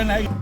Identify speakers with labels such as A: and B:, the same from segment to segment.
A: બધાને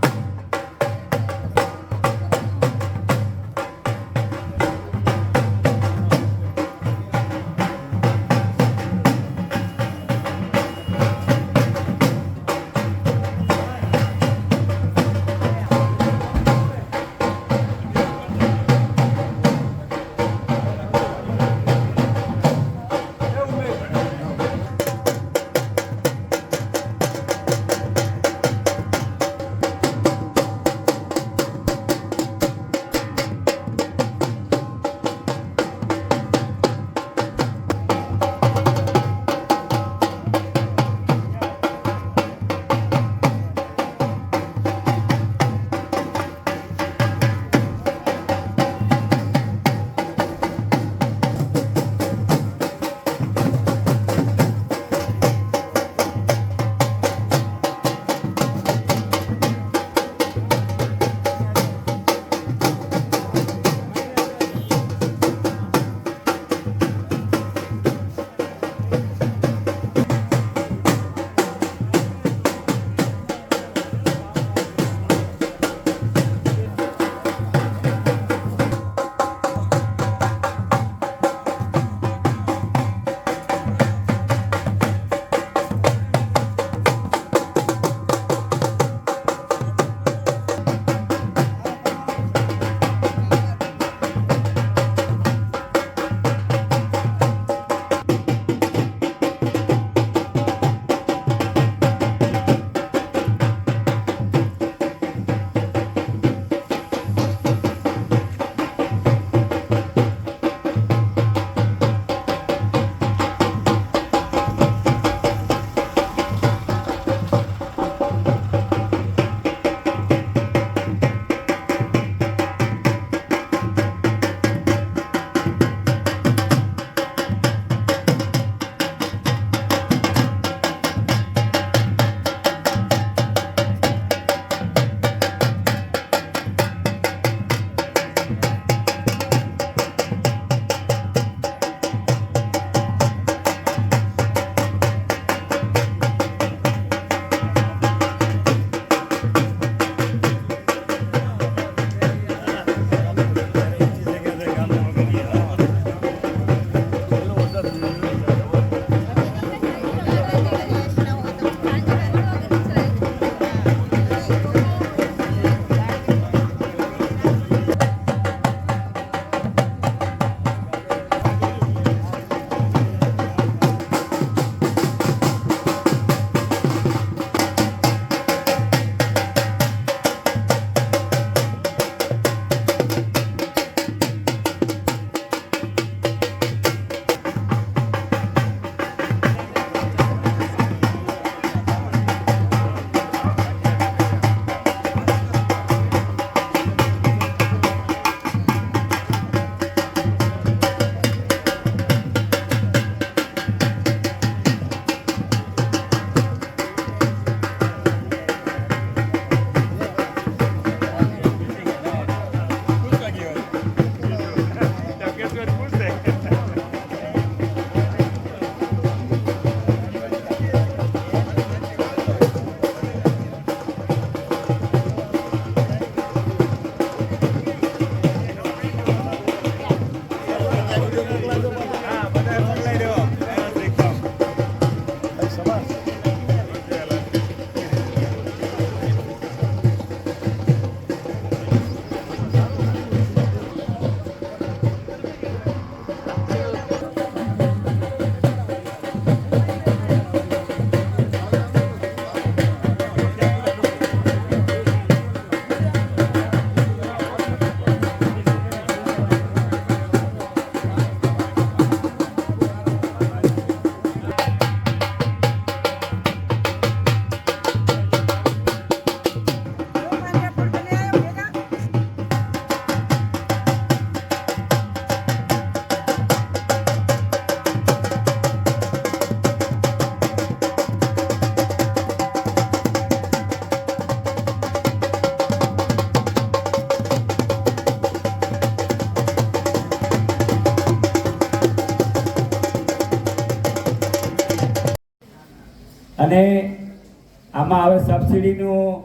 B: આમાં હવે સબસિડીનું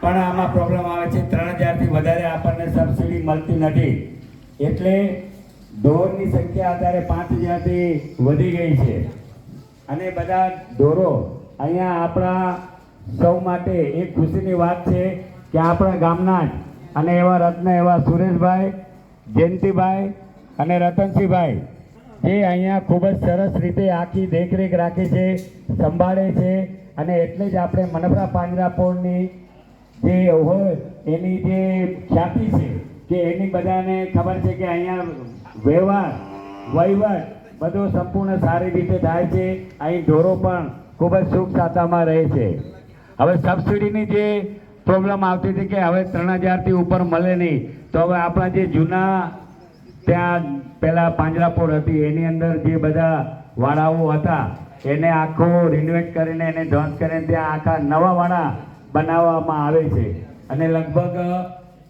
B: પણ આમાં પ્રોબ્લેમ આવે છે. ત્રણ હજારથી વધારે આપણને સબસિડી મળતી નથી. એટલે ઢોરની સંખ્યા અત્યારે પાંચ હજારથી વધી ગઈ છે. અને બધા ઢોરો અહીંયા આપણા સૌ માટે એક ખુશીની વાત છે કે આપણા ગામના જ અને એવા રત્ન એવા સુરેશભાઈ, જયંતિભાઈ અને રતનસિંહભાઈ જે અહીંયા ખૂબ જ સરસ રીતે આખી દેખરેખ રાખે છે, સંભાળે છે અને એટલે જ આપણે મનપરા પાંજરાપોળની જે હોય એની જે ખ્યાતિ છે કે એની બધાને ખબર છે કે અહીંયા વ્યવહાર, વહીવટ બધો સંપૂર્ણ સારી રીતે થાય છે. અહીં ઢોરો પણ ખૂબ જ સુખ સાતામાં રહે છે. હવે સબસિડીની જે પ્રોબ્લેમ આવતી હતી કે હવે ત્રણ હજારથી ઉપર મળે નહીં, તો હવે આપણા જે જૂના ત્યાં પેલા પાંજરાપોળ હતી. એની અંદર જે બધા વાડાઓ હતા, એને આખો રિનોવેટ કરીને, એને ધ્વંસ કરીને ત્યાં આખા નવા વાડા બનાવવામાં આવે છે. અને લગભગ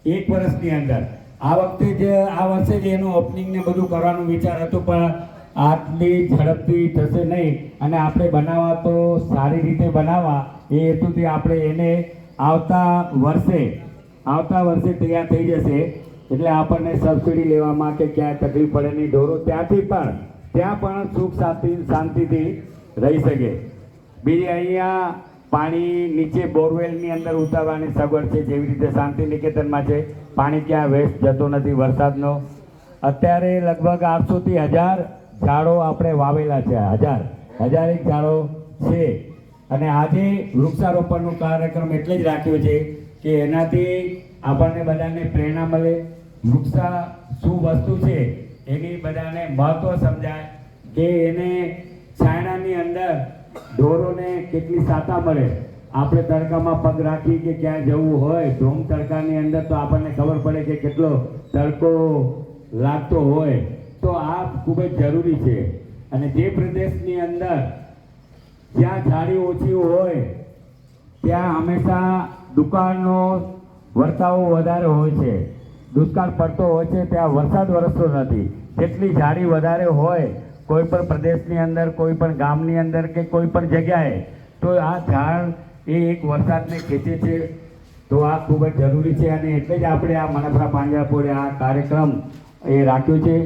B: એક વર્ષની અંદર. આ વખતે જે, આ વર્ષે જ એનું ઓપનિંગ ને બધું કરવાનું વિચાર હતો, પણ આટલી ઝડપથી થશે નહીં. અને આપણે બનાવવા તો સારી રીતે બનાવવા. એ હેતુથી આપણે એને આવતા વર્ષે આવતા વર્ષે તૈયાર થઈ જશે. એટલે આપણને સબસિડી લેવામાં કે ક્યાંય તકલીફ પડે નહીં. ઢોરો ત્યાંથી પણ, ત્યાં પણ સુખ શાંતિ, શાંતિથી રહી શકે. બીજી અહીંયા પાણી નીચે બોરવેલની અંદર ઉતારવાની સગવડ છે, જેવી રીતે શાંતિ નિકેતનમાં છે. પાણી ક્યાં વેસ્ટ જતો નથી, વરસાદનો. અત્યારે લગભગ આઠસોથી હજાર ઝાડો આપણે વાવેલા છે, હજાર. હજાર એક ઝાડો છે. અને આજે વૃક્ષારોપણનો કાર્યક્રમ એટલે જ રાખ્યો છે કે એનાથી આપણને બધાને પ્રેરણા મળે વૃક્ષા શું વસ્તુ છે એની બધાને મહત્વ સમજાય કે એને છાયણાની અંદર ઢોરોને કેટલી સાતા મળે. આપણે તડકામાં પગ રાખી કે ક્યાં જવું હોય ધૂમ તડકાની અંદર તો આપણને ખબર પડે કે કેટલો તડકો લાગતો હોય. તો આ ખૂબ જ જરૂરી છે. અને જે પ્રદેશની અંદર જ્યાં ઝાડી ઓછી હોય, ત્યાં હંમેશા દુકાળનો વર્તાવો વધારે હોય છે. દુષ્કાળ પડતો હોય છે, ત્યાં વરસાદ વરસતો નથી. જેટલી ઝાડી વધારે હોય, કોઈ પણ પ્રદેશની અંદર, કોઈ પણ ગામની અંદર કે કોઈ પણ જગ્યાએ, તો આ ઝાડ એ એક વરસાદને ખેંચે છે. તો આ ખૂબ જ જરૂરી છે અને એટલે જ આપણે આ મનફરા પાંજરાપોળે આ કાર્યક્રમ એ રાખ્યો છે.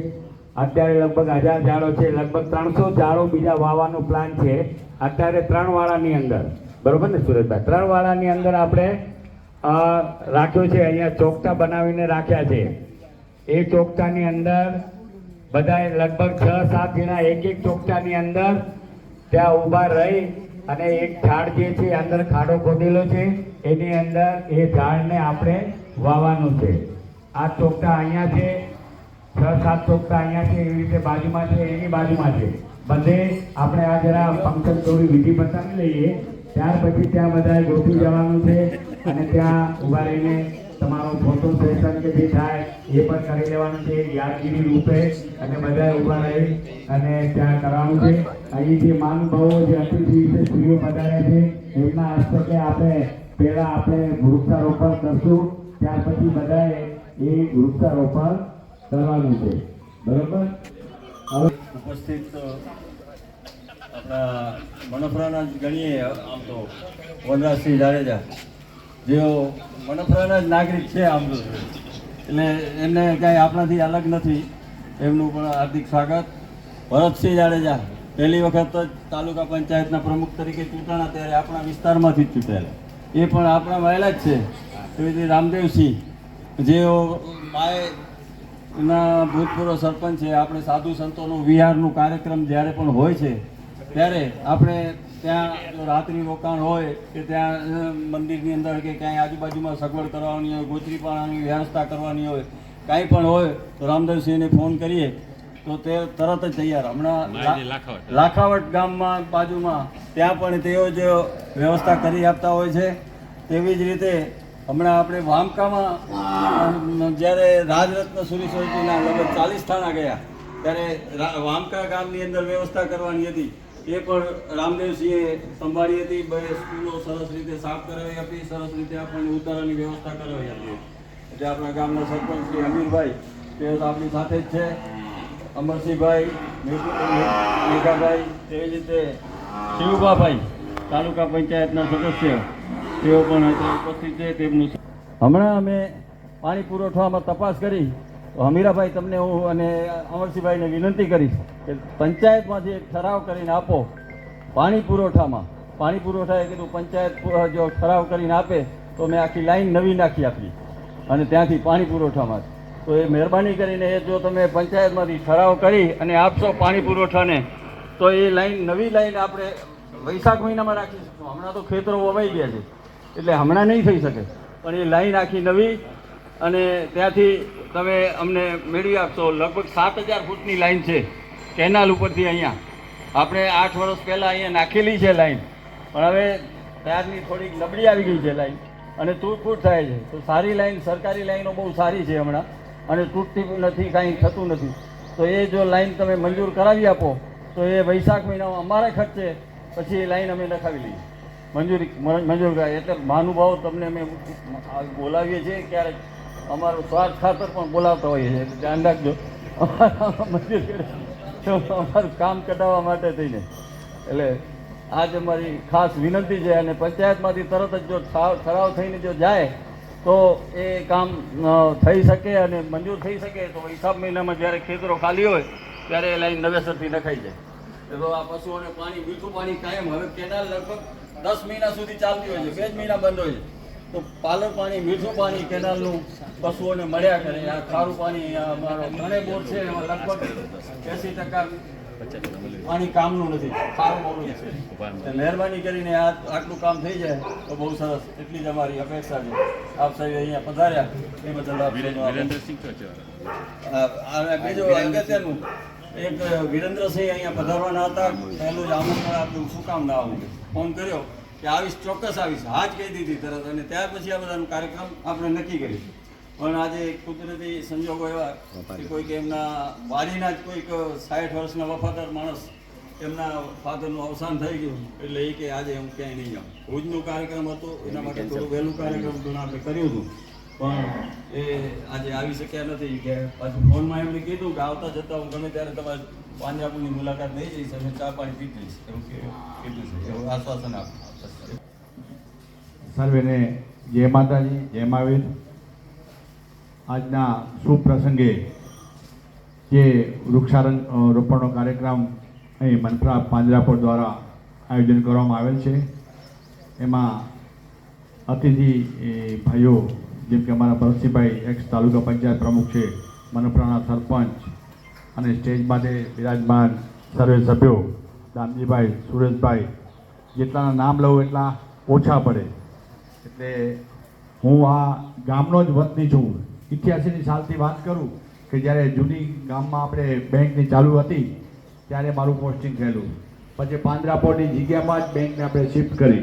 B: અત્યારે લગભગ હજાર ઝાડો છે, લગભગ ત્રણસો ઝાડો બીજા વાવવાનો પ્લાન છે. અત્યારે ત્રણ વાળાની અંદર. બરોબર ને સુરેશભાઈ ત્રણ વાળાની અંદર આપણે રાખ્યો છે, અહીંયા ચોકટા બનાવીને રાખ્યા છે. એ ચોકટાની અંદર બધાએ લગભગ છ, સાત જણા એક એક ચોકતાની અંદર ત્યાં ઊભા રહી અને એક ઝાડ જે છે અંદર ખાડો ખોદેલો છે. એની અંદર એ ઝાડને આપણે વાવવાનું છે. આ ચોકટા અહીંયા છે. છ, સાત ચોકટા અહીંયા છે, એવી રીતે બાજુમાં છે, એની બાજુમાં છે. બધે આપણે આ જરા ફંક્શન થોડી વિધિ બતાવી લઈએ. ત્યાર પછી ત્યાં બધાએ ગોઠવી જવાનું છે અને ત્યાં ઊભા રહીને તમારો ફોટો સેશન કે જે થાય એ પણ કરી લેવાનું છે યાદગીરી રૂપે અને બધાએ ઊભા રહી અને ત્યાં કરવાનું છે. અહીં જે મહાનુભાવો જે અતિથિ સ્ત્રીઓ પધાર્યા છે એમના હસ્તકે આપણે પહેલાં આપણે વૃક્ષારોપણ કરશું. ત્યાર પછી બધાએ એ વૃક્ષારોપણ કરવાનું છે. બરોબર? હવે
C: ઉપસ્થિત આપણા મનફરાના જ ગણીએ આમ તો, વનરાજસિંહ જાડેજા. જેઓ મનફરાના જ નાગરિક છે આમ તો. એટલે એમને કાંઈ આપણાથી અલગ નથી. એમનું પણ હાર્દિક સ્વાગત. ભરતસિંહ જાડેજા, પહેલી વખત જ તાલુકા પંચાયતના પ્રમુખ તરીકે ચૂંટાણા, ત્યારે આપણા વિસ્તારમાંથી જ ચૂંટાયેલા એ પણ આપણા વહેલા જ છે. એવી રીતે રામદેવસિંહ, જેઓ માએ એના ભૂતપૂર્વ સરપંચ છે, આપણે સાધુ સંતોનું વિહારનું કાર્યક્રમ જ્યારે પણ હોય છે ત્યારે આપણે ત્યાં રાત્રિ રોકાણ હોય કે ત્યાં મંદિરની અંદર કે ક્યાંય આજુબાજુમાં સગવડ કરવાની હોય ગોચરી પાણાની વ્યવસ્થા કરવાની હોય કાંઈ પણ હોય તો રામદેવસિંહને ફોન કરીએ તો તે તરત જ તૈયાર. હમણાં લાખાવટ ગામમાં બાજુમાં ત્યાં પણ તેઓ જ વ્યવસ્થા કરી આપતા હોય છે. તેવી જ રીતે હમણાં આપણે વામકામાં જ્યારે રાજરત્ન સુરી સોલંકીના લગભગ ચાલીસ થાણા ગયા ત્યારે વામકા ગામની અંદર વ્યવસ્થા કરવાની હતી. એ પણ રામદેવસિંહે સંભાળી હતી, બે સ્કૂલો સરસ રીતે સાફ કરાવી આપી, સરસ રીતે આપણને ઉતારાની વ્યવસ્થા કરાવી આપી. એટલે આપણા ગામના સરપંચ શ્રી અમીરભાઈ તે આપણી સાથે જ છે. અમરસિંહભાઈ મેઘાભાઈ તેવી રીતે શિવભાભાઈ તાલુકા પંચાયતના સદસ્ય, તેઓ પણ ઉપસ્થિત છે. તેમનું હમણાં અમે પાણી પુરવઠામાં તપાસ કરી. હમીરાભાઈ, તમને હું અને અમરસિંહભાઈને વિનંતી કરીશ કે પંચાયતમાંથી એક ઠરાવ કરીને આપો પાણી પુરવઠામાં. પાણી પુરવઠાએ કીધું, પંચાયત જો ઠરાવ કરીને આપે, તો મેં આખી લાઈન નવી નાખી આપી અને ત્યાંથી પાણી પુરવઠામાં. તો એ મહેરબાની કરીને એ જો તમે પંચાયતમાંથી ઠરાવ કરી અને આપશો પાણી પુરવઠાને, તો એ લાઈન, નવી લાઈન આપણે વૈશાખ મહિનામાં રાખી શકશું. હમણાં તો ખેતરો વવાઈ ગયા છે. એટલે હમણાં નહીં થઈ શકે. પણ એ લાઈન આખી નવી અને ત્યાંથી તમે અમને મેળવી આપશો. લગભગ સાત હજાર ફૂટની લાઈન છે કેનાલ ઉપરથી અહીંયા. આપણે આઠ વર્ષ પહેલાં અહીંયા નાખેલી છે લાઈન. પણ હવે ત્યારની થોડીક નબળી આવી ગઈ છે લાઈન. અને તૂટફૂટ થાય છે. તો સારી લાઈન, સરકારી લાઈનો બહુ સારી છે હમણાં. અને તૂટતી નથી, કાંઈ થતું નથી. તો એ જો લાઈન તમે મંજૂર કરાવી આપો, તો એ વૈશાખ મહિનામાં અમારે ખર્ચે પછી એ લાઈન અમે નખાવી લઈએ. મંજૂરી, મંજૂર કરાવી. એટલે મહાનુભાવો, તમને અમે બોલાવીએ છીએ ક્યારેક અમારો સ્વાર્થ ખાતર પણ બોલાવતા હોઈએ છીએ. ધ્યાન રાખજો. અમારું કામ કઢાવવા માટે થઈને. એટલે આજ અમારી ખાસ વિનંતી છે અને પંચાયતમાંથી તરત જ જો ઠરાવ થઈને જો જાય, તો એ કામ થઈ શકે અને મંજૂર થઈ શકે તો હિસાબ મહિનામાં જ્યારે ખેતરો ખાલી હોય, ત્યારે એ લાઈન નવેસરથી નખાઈ જાય. તો આ પશુઓને પાણી, મીઠું પાણી કાયમ. હવે કેનાલ લગભગ દસ મહિના સુધી ચાલતી હોય છે. બે જ મહિના બંધ હોય છે. તો પાલર પાણી મીઠું પાણી કેનાલનું પશુઓને મળ્યા કરે. આ ખારું પાણી અમારો ઘણે બોર છે એમાં લગભગ એંસી ટકા પાણી કામનું નથી ખારું બોલું છે મહેરબાની કરીને આ આટલું કામ થઈ જાય તો બહુ સરસ. એટલી જ અમારી અપેક્ષા છે. આપ સાહેબ અહીંયા પધાર્યા. એ બદલ આપ બીજું અગત્યનું એક વિરેન્દ્રસિંહ અહીંયા પધારવાના હતા. પહેલું જ આમંત્રણ આપ્યું. શું કામ ના આવું? ફોન કર્યો. કે આવીશ ચોક્કસ આવીશ હા જ કહી દીધી તરત અને ત્યાર પછી આ બધાનો કાર્યક્રમ આપણે નક્કી કરીશું. પણ આજે કુદરતી સંજોગો એવા કે કોઈક એમના વાડીના જ કોઈક સાઠ વર્ષના વફાદાર માણસ એમના ફાધરનું અવસાન થઈ ગયું એટલે એ કે આજે હું ક્યાંય નહીં જાઉં. ભુજનું કાર્યક્રમ હતો, એના માટે થોડું વહેલું કાર્યક્રમ પણ આપણે કર્યું હતું. પણ એ આજે આવી શક્યા નથી. કે પાછું ફોનમાં એમણે કીધું કે આવતા જતા હું ગમે ત્યારે તમારે પાંજરાપુરની મુલાકાત લઈ જઈશ અને ચા પાણી પી જઈશ એવું કીધું છે. એવું આશ્વાસન આપ્યું.
D: સર્વેને જય માતાજી, જય મહાવીર. આજના શુભ પ્રસંગે જે વૃક્ષારોપણ રોપણનો કાર્યક્રમ અહીં મનપ્રા પાંજરાપોળ દ્વારા આયોજન કરવામાં આવેલ છે. એમાં અતિથિ ભાઈઓ, જેમ કે અમારા ભરતસિંહભાઈ, એક્સ તાલુકા પંચાયત પ્રમુખ છે, મનપ્રાના સરપંચ અને સ્ટેજ માટે બિરાજમાન સર્વે સભ્યો દામજીભાઈ સુરેશભાઈ, જેટલાના નામ લઉં એટલા ઓછા પડે. એટલે હું આ ગામનો જ વતની છું. ઇઠ્યાસીની સાલથી વાત કરું કે જ્યારે જૂની ગામમાં આપણે બેંકની ચાલુ હતી, ત્યારે મારું પોસ્ટિંગ થયેલું. પછી પાંજરાપોળની જગ્યામાં જ બેંકને આપણે શિફ્ટ કરી.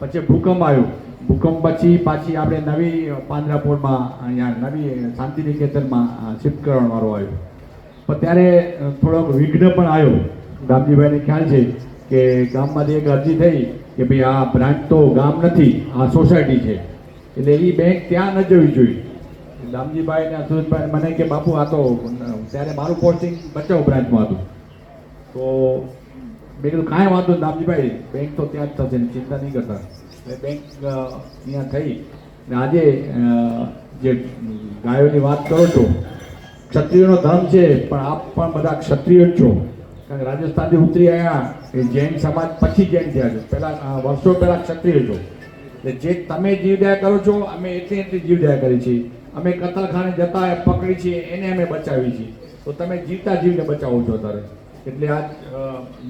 D: પછી ભૂકંપ આવ્યો. ભૂકંપ પછી પાછી આપણે નવી પાંજરાપોળમાં અહીંયા નવી શાંતિનિકેતનમાં શિફ્ટ કરવાનો આવ્યો. પણ ત્યારે થોડોક વિઘ્ન પણ આવ્યો. ગામજીભાઈને ખ્યાલ છે કે ગામમાંથી એક અરજી થઈ કે ભાઈ આ બ્રાન્ચ તો ગામ નથી, આ સોસાયટી છે. એટલે એ બેંક ત્યાં ન જવી જોઈએ. દામજીભાઈ ને સુરેશભાઈ મને કે, બાપુ, આ તો, ત્યારે મારું પોસ્ટિંગ બચાવ બ્રાન્ચમાં હતું. તો મેં કીધું, કાંઈ વાંધો દામજીભાઈ, બેંક તો ત્યાં જ થશે ચિંતા નહીં કરતા. એટલે બેંક ત્યાં થઈ. ને આજે જે ગાયોની વાત કરો છો, ક્ષત્રિયોનો ધર્મ છે, પણ આપ પણ બધા ક્ષત્રિય જ છો. કારણ કે રાજસ્થાનથી ઉતરી આવ્યા એ જૈન સમાજ પછી જૈન થયા છે. પહેલા વર્ષો પહેલા ક્ષત્રિય છો. એટલે જે તમે જીવદયા કરો છો, અમે એટલી એટલી જીવદયા કરી છીએ. અમે કતલખાને જતા પકડી છીએ, એને અમે બચાવી છીએ. તો તમે જીવતા જીવને બચાવો છો અત્યારે. એટલે આ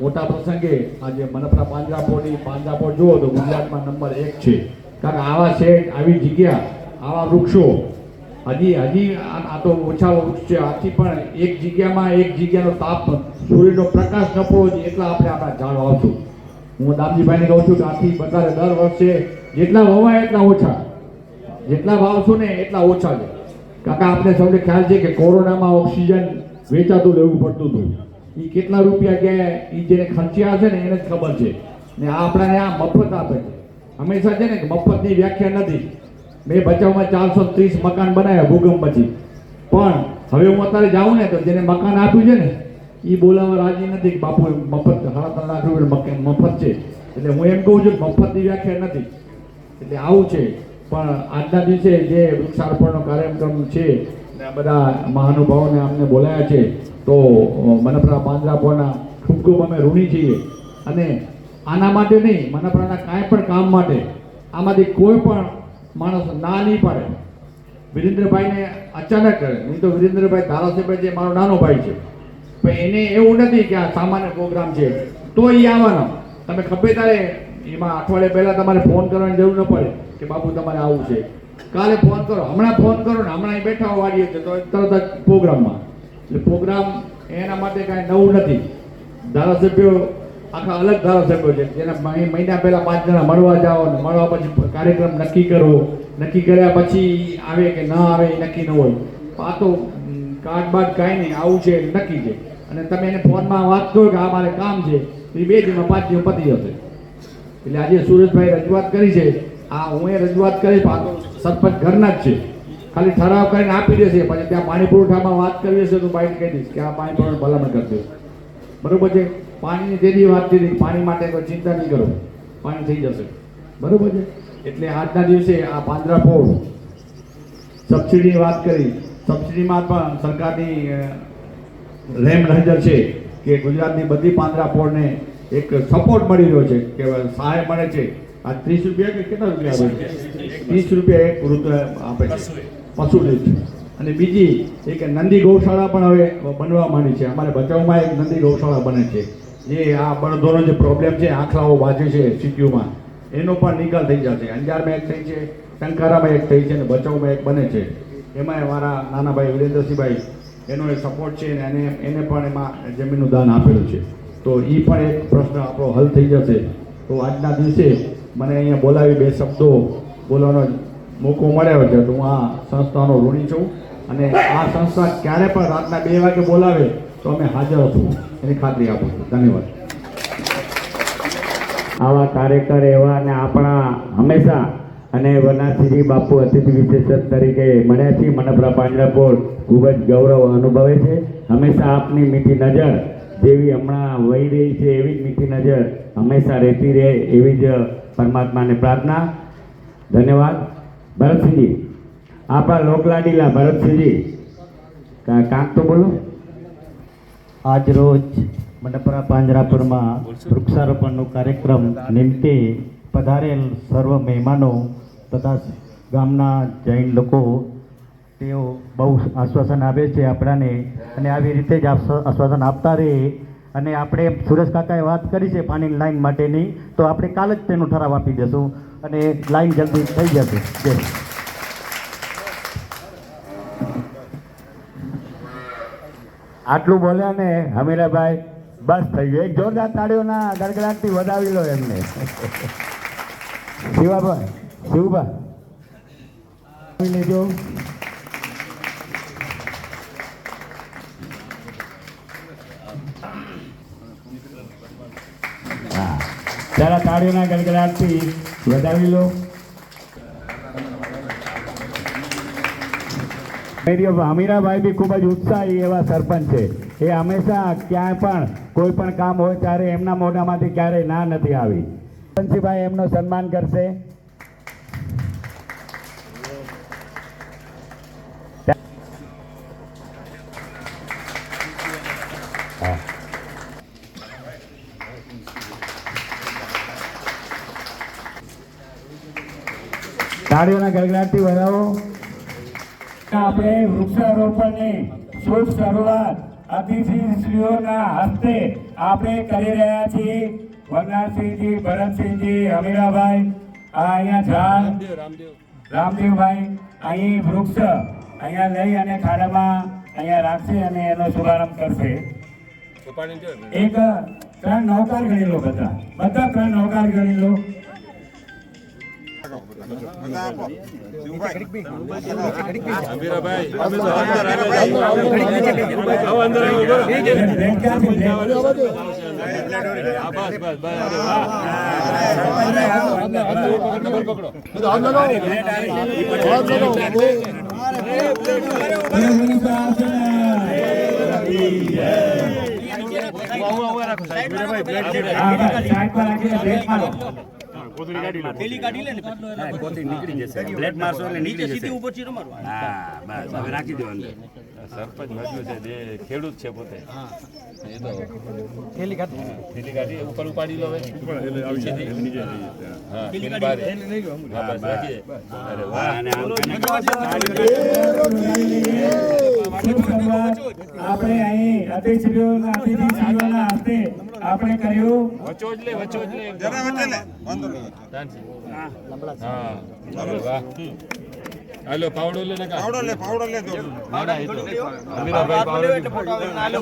D: મોટા પ્રસંગે આજે મનપરા પાંજરાપોળની પાંજરાપોળ જુઓ તો ગુજરાતમાં નંબર એક છે. કારણ કે આવા શેડ આવી જગ્યા, આવા વૃક્ષો, હજી હજી આ તો ઓછા વૃક્ષ છે. આથી પણ એક જગ્યામાં એક જગ્યાનો તાપ સૂર્યનો પ્રકાશ ન પડવો જોઈએ એટલા આપણે આપણા ઝાડ વાવશું હું દામજીભાઈને કહું છું કે આથી બધાને દર વર્ષે જેટલા વવાય એટલા ઓછા. જેટલા વાવશું ને એટલા ઓછા છે. કાકા આપણે સૌને ખ્યાલ છે કે કોરોનામાં ઓક્સિજન વેચાતું લેવું પડતું હતું. એ કેટલા રૂપિયા ગયા એ જેને ખર્ચ્યા છે ને એને જ ખબર છે. ને આ આપણાને આ મફત આપે છે. હંમેશા છે ને કે મફતની વ્યાખ્યા નથી. મેં બચાવમાં ચારસો ત્રીસ મકાન બનાવ્યા ભૂકંપ પછી પણ હવે હું અત્યારે જાઉં ને તો જેને મકાન આપ્યું છે ને એ બોલાવવા રાજી નથી કે બાપુ મફત સાડા ત્રણ લાખ રૂપિયા મફત છે. એટલે હું એમ કહું છું મફતની વ્યાખ્યા નથી. એટલે આવું છે. પણ આજના દિવસે જે વૃક્ષારોપણનો કાર્યક્રમ છે બધા મહાનુભાવોને અમને બોલાયા છે, તો મનપરા પાંજરાપોળના ખૂબ ખૂબ અમે ઋણી છીએ. અને આના માટે નહીં, મનપરાના કાંઈ પણ કામ માટે આમાંથી કોઈ પણ માણસ ના નહીં પાડે. વિરેન્દ્રભાઈને અચાનક કરે નહીં તો વિરેન્દ્રભાઈ ધારાસભ્ય જે મારો નાનો ભાઈ છે. પણ એને એવું નથી કે આ સામાન્ય પ્રોગ્રામ છે. તો એ આવવાનો. તમે ખબર તારે, એમાં અઠવાડિયા પહેલા તમારે ફોન કરવાની જરૂર ન પડે કે બાપુ તમારે આવું છે. કાલે ફોન કરો. હમણાં ફોન કરો ને હમણાં બેઠા વાળીએ છે તો તરત જ પ્રોગ્રામમાં એટલે પ્રોગ્રામ એના માટે કાંઈ નવું નથી. ધારાસભ્યો આખા અલગ ધારાસભ્યો છે. જેના મહિના પહેલા પાંચ જણા મળવા જાઓ ને મળવા પછી કાર્યક્રમ નક્કી કરો. નક્કી કર્યા પછી આવે કે ન આવે એ નક્કી ન હોય. આ તો કાર્ડ બાદ કાંઈ નહીં, આવું છે, નક્કી છે. અને તમે એને ફોનમાં વાત કરો કે આ મારે કામ છે. એ બે દિવસમાં પાંચ દિવસ પતી જશે. એટલે આજે સુરેશભાઈ રજૂઆત કરી છે. આ હું એ રજૂઆત કરી સરપંચ ઘરના જ છે. ખાલી ઠરાવ કરીને આપી દેશે, પછી ત્યાં પાણી પુરવઠામાં વાત કરવી હશે તો બાઈટ કહી દઈશ કે આ પાણી પુરવઠા ભલામણ કરજો બરોબર છે? પાણીની તેની વાત કરી પાણી માટે કોઈ ચિંતા નહીં કરો. પાણી થઈ જશે. બરોબર છે? એટલે આજના દિવસે આ પાંજરાપોળ સબસિડીની વાત કરી. સબસિડીમાં પણ સરકારની લેમ નજર છે કે ગુજરાતની બધી પાંજરાપોળને એક સપોર્ટ મળી રહ્યો છે, કે સહાય મળે છે. આ ત્રીસ રૂપિયા કે કેટલા રૂપિયા આપે છે? ત્રીસ રૂપિયા એક વૃદ્ધ આપે છે. પશુ અને બીજી એક નંદી ગૌશાળા પણ હવે બનવા માંડી છે. અમારે બચાવમાં એક નંદી ગૌશાળા બને છે. જે આ બળદોનો જે પ્રોબ્લેમ છે, આંખલાઓ વાજે છે સિટીઓમાં એનો પણ નિકાલ થઈ જશે. અંજારમાં એક થઈ છે ટંકારામાં એક થઈ છે અને બચાવમાં એક બને છે. એમાં મારા નાના ભાઈ વિરેન્દ્રસિંહભાઈ, એનો એક સપોર્ટ છે અને એને એને પણ એમાં જમીનનું દાન આપેલું છે. તો એ પણ એક પ્રશ્ન આપણો હલ થઈ જશે. તો આજના દિવસે મને અહીંયા બોલાવી બે શબ્દો બોલવાનો મોકો મળ્યો છે. તો હું આ સંસ્થાનો ઋણી છું અને આ સંસ્થા ક્યારે પણ રાતના બે વાગે બોલાવે તો અમે હાજર છું એની ખાતરી આપું છું. ધન્યવાદ.
B: આવા કાર્યકર એવા અને આપણા હંમેશા અને વનાથજી બાપુ અતિથિ વિશેષક તરીકે મળ્યા છીએ મનપરા પાંજરાપોળ ખૂબ જ ગૌરવ અનુભવે છે. હંમેશા આપની મીઠી નજર જેવી હમણાં વહી રહી છે એવી જ મીઠી નજર હંમેશા રહેતી રહે એવી જ પરમાત્માને પ્રાર્થના. ધન્યવાદ. ભરતસિંહજી આપણા લોકલાડીલા ભરતસિંહજી કા- કાંક તો બોલો.
E: આજ રોજ મંડપરા પાંજરાપુરમાં વૃક્ષારોપણનો કાર્યક્રમ નિમિત્તે પધારેલ સર્વ મહેમાનો તથા ગામના જૈન લોકો, તેઓ બહુ આશ્વાસન આપે છે આપણાને અને આવી રીતે જ આશ્વાસન આપતા રહે અને આપણે સુરેશ કાકાએ વાત કરી છે પાણીની લાઈન માટેની, તો આપણે કાલે જ તેનો ઠરાવ આપી દેશું અને લાઈન જલ્દી થઈ જશે. જય
B: આટલું બોલ્યા ને હમીરાભાઈ, બસ થઈ ગયું. એક જોરદાર તાળીઓના ગડગડાટથી વધાવી લો એમને. શિવાભાઈ શિવભાઈ. લેજો. જરા તાળીઓના ગડગડાટથી વધાવી લો. અમીરાભાઈ બી ખૂબ જ ઉત્સાહી એવા સરપંચ છે. એ હંમેશા ક્યાંય પણ કોઈ પણ કામ હોય ત્યારે એમના મોઢામાંથી ક્યારેય ના નથી આવી. સરપંચભાઈ એમનું સન્માન કરશે. તાળીઓના ગડગડાટથી વધાવો આપણે વૃક્ષારોપણની શુભ શરૂઆત અતિથિશ્રીઓના હસ્તે આપણે કરી રહ્યા છીએ. વરનાથસિંહજી ભરતસિંહજી અમીરાભાઈ આ અહીંયા ઝાડ. રામદેવભાઈ અહીં વૃક્ષ. અહીંયા લઈ અને ખાડામાં અહીંયા રાખશે અને એનો શુભારંભ કરશે. એક ત્રણ નૌકાર ગણી લો બધા. બધા ત્રણ નૌકાર ગણી લો રાખો સાહેબ મીરાભાઈ બ્લેડ પર રાખીને બ્લેડ મારો બેન ક્યાંથી લે?
F: પેલી કાઢી લે ને
B: હા, કોથળી નીકળી જશે. બ્લેડ મારશો એટલે નીકળી
F: સીધી ઉપર ચીરો મારવા
B: હા બસ હવે રાખી દો અંદર.
A: સરપંચ વધ્યું છે જે ખેડૂત છે પોતે. એ તો થેલી કાઢી ઉપર ઉપાડી લો હવે. નીચેથી. હા, પેલી બારે. હા, બસ રાખીએ. અરે વાહ.
B: અને આમ આપણે અહીં અતિથિઓના હસ્તે આપણે કર્યું?
A: વચો જ જરા વચો જ લે શાંતિ. હા અરે વાહ. હાલો પાવડો લે ને પાવડો લે પાવડો લે દો ના એ તો અમીરાભાઈ પાવડો લે.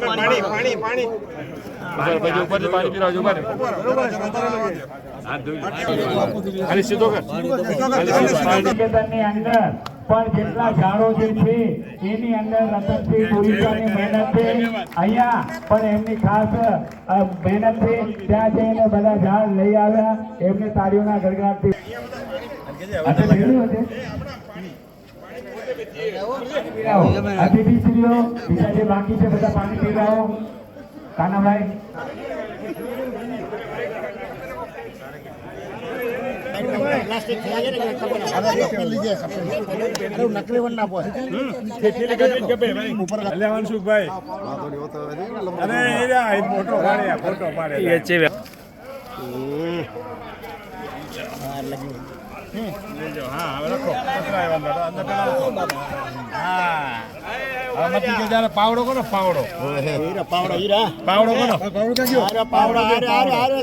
F: પાણી પાણી. પાણી
A: ઉપર પછી ઉપરથી પાણી પીરાવજો મારે. હાથ ધોઈ. ખાલી સીધો કર. ખાલી સીધો.
B: કર અંદર પણ જેટલા ઝાડો જે છે, એની અંદર રતનસિંહ પુરીસાની મહેનત છે. અહીંયા પણ એમની ખાસ મહેનત છે. ત્યાં જઈને બધા ઝાડ લઈ આવ્યા. એમને તાળીઓના ગડગડાટથી? અતિથિશ્રીઓ, બીજા જે બાકી છે, બધા પાણી પીવડાવો કાનાભાઈ.
G: પાવડો કોનો પાવડો
F: પાવડો હીરા
G: પાવડો કોનો પાવડો
F: પાવડો હારે હારે હારે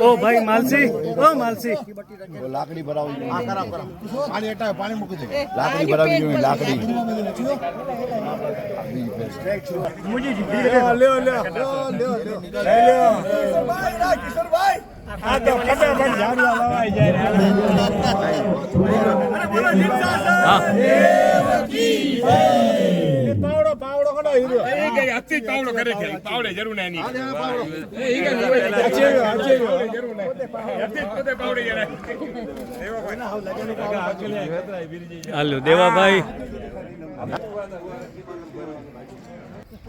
H: ઓ ભાઈ માલસી ઓ માલસી
G: લાકડી ભરાવી પાણી હટાવે પાણી મૂકી દે લાકડી ભરાવી જોઈએ લાકડી
H: હાલો દેવાભાઈ.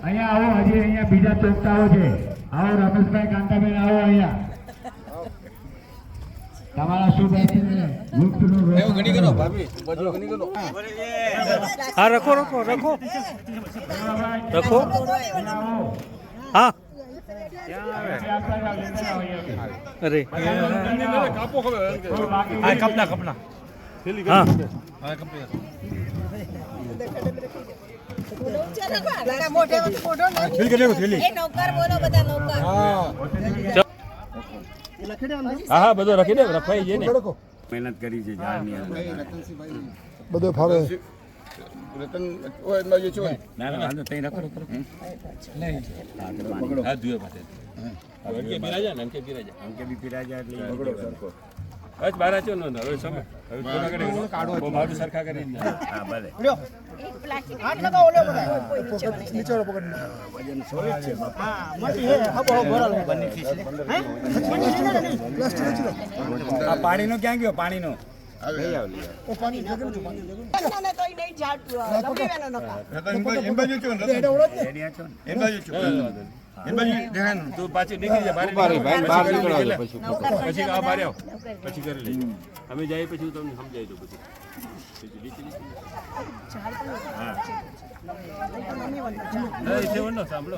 B: અહીંયા આવો હજી અહીંયા બીજા ચોકતાઓ છે. આવો રમેશભાઈ કાંતાબેન આવો અહીંયા. તમારા શુભ આશીર્વાદ વૃક્ષનું રોપણ.
H: હા રખો રખો રખો. રખો. હા. અરે.
B: આ કપના કપના
H: હા.
I: મોઢે મોઢો એ નૌકર બોલો બધા નૌકર
A: હા હા બધો રાખી દે રખાઈ છે ને
B: મહેનત કરી છે ઝાડની અંદર.
G: બધો ફાવે.
B: ના ના વાંધો તઈ રાખો રાખો
A: હાથ ધોયો પાસે અંકે બિરાજા ને અંકે બિરાજા
B: કે બી પીરાજા એટલે પકડો સરખો.
A: બસ બાર આચો ને હવે સમય. હવે થોડા ઘડે બહુ મારું સરખા કરી
B: હા ભલે.
I: એક પ્લાસ્ટિક હાથ લગાવો લે બધા. નીચે પડે.
B: વજન સોલિડ છે બાપા આ પાણીનો ક્યાં ગયો? આછો ને
A: તું પાછી નીકળી જા બહાર નીકળી પછી પછી આ બહાર આવ. પછી કરી લેજો અમે જઈએ પછી હું તમને સમજાવી દઉં પછી ના, એ સેવન
B: પોતે સાંભળો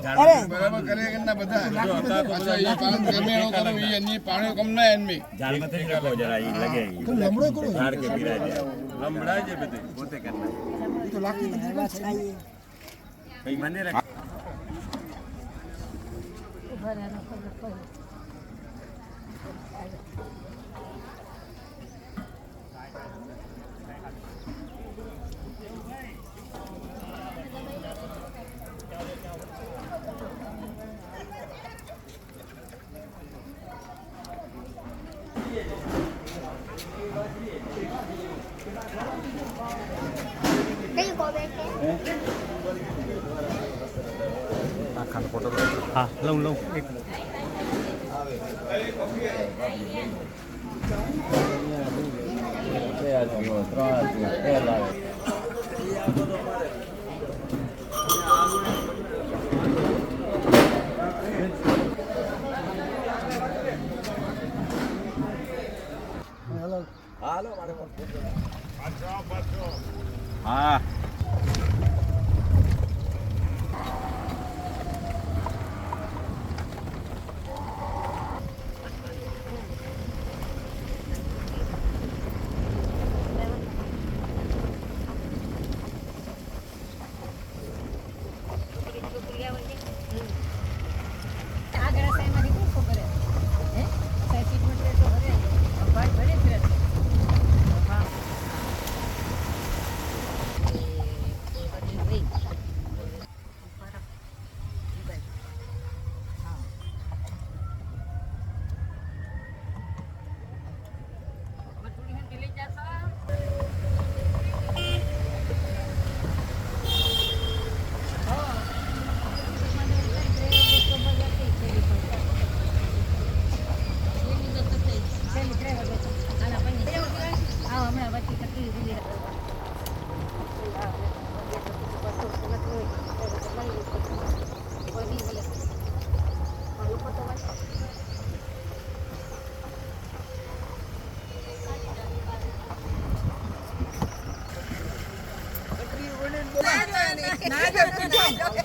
B: हाँ लौँ लौँ
H: एक લઉં લઉં એક
C: બે આદમીઓ ત્રણ આદમીઓ બે લાવે
J: હા ના